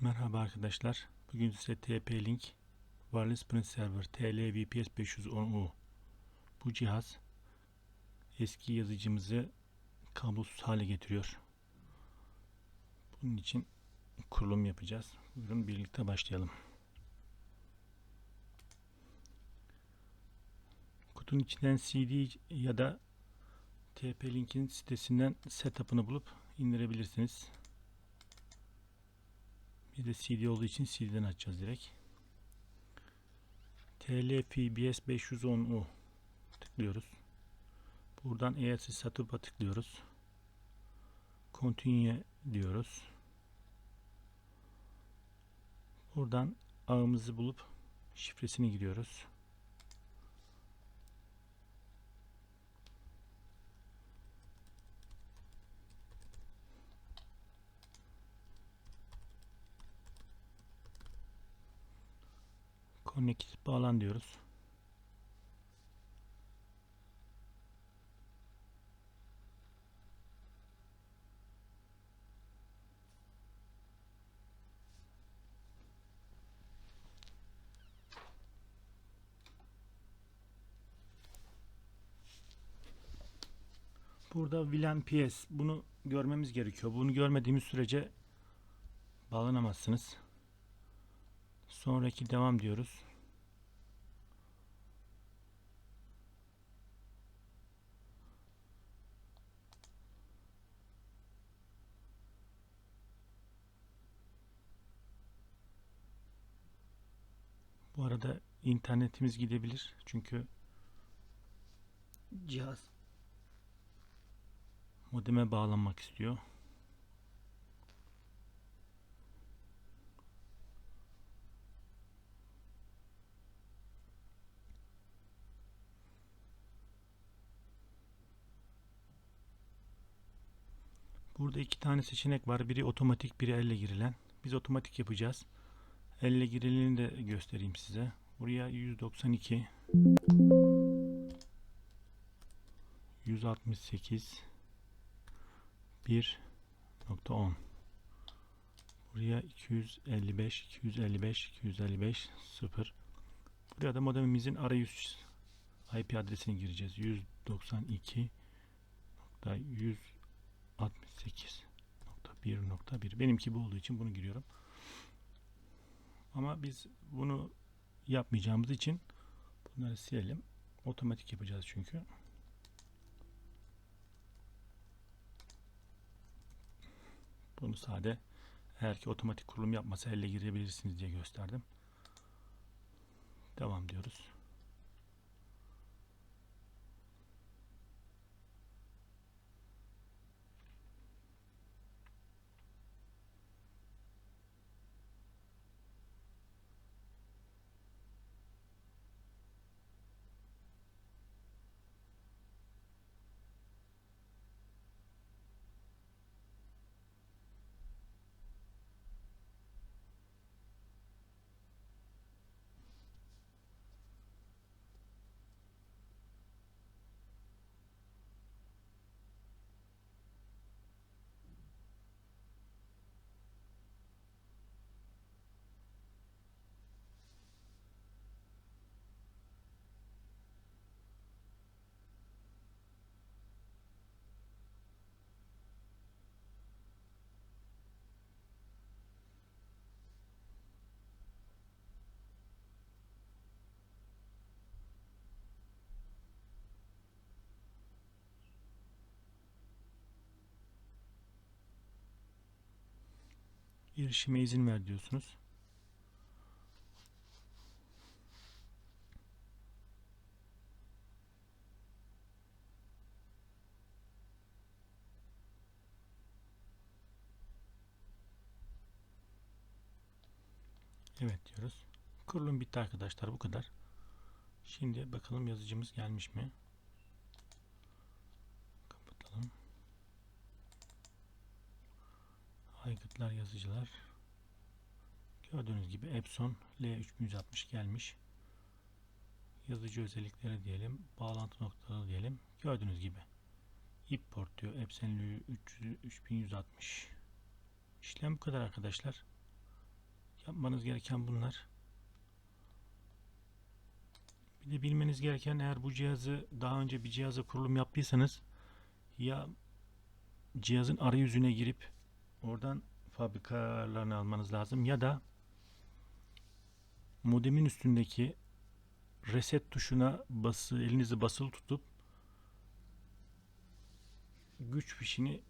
Merhaba arkadaşlar. Bugün size TP-Link Wireless Print Server TLVPS 510U bu cihaz eski yazıcımızı kablosuz hale getiriyor. Bunun için kurulum yapacağız. Buyurun birlikte başlayalım. Kutunun içinden CD ya da TP-Link'in sitesinden setup'ını bulup indirebilirsiniz. Bir de CD olduğu için CD'den açacağız direkt. TLFBS 510U tıklıyoruz. Buradan ESC Setup'a tıklıyoruz. Continue diyoruz. Buradan ağımızı bulup şifresini giriyoruz. Connect bağlan diyoruz. Burada VLAN PS bunu görmemiz gerekiyor. Bunu görmediğimiz sürece bağlanamazsınız. Sonraki devam diyoruz. Bu arada internetimiz gidebilir. Çünkü cihaz modeme bağlanmak istiyor. Burada iki tane seçenek var. Biri otomatik, biri elle girilen. Biz otomatik yapacağız. Elle girileni de göstereyim size. Buraya 192 168 1.10 Buraya 255 255 255 0 Buraya da modemimizin arayüz IP adresini gireceğiz. 192 168.1.1 Benimki bu olduğu için bunu giriyorum. Ama biz bunu yapmayacağımız için bunları silelim. Otomatik yapacağız çünkü. Bunu sade eğer ki otomatik kurulum yapmasa elle girebilirsiniz diye gösterdim. Devam diyoruz. Erişime izin ver diyorsunuz. Evet diyoruz. Kurulum bitti arkadaşlar bu kadar. Şimdi bakalım yazıcımız gelmiş mi? Aygıtlar yazıcılar. Gördüğünüz gibi Epson L3160 gelmiş. Yazıcı özellikleri diyelim. Bağlantı noktaları diyelim. Gördüğünüz gibi. IP port diyor. Epson L3160. İşlem bu kadar arkadaşlar. Yapmanız gereken bunlar. Bir de bilmeniz gereken eğer bu cihazı daha önce bir cihaza kurulum yaptıysanız ya cihazın arayüzüne girip oradan fabrika ayarlarını almanız lazım ya da modemin üstündeki reset tuşuna bası elinizi basılı tutup güç fişini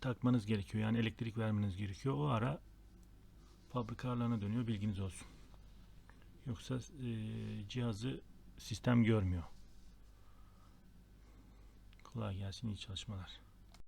takmanız gerekiyor. Yani elektrik vermeniz gerekiyor. O ara fabrika ayarlarına dönüyor. Bilginiz olsun. Yoksa e, cihazı sistem görmüyor. Kolay gelsin. iyi çalışmalar.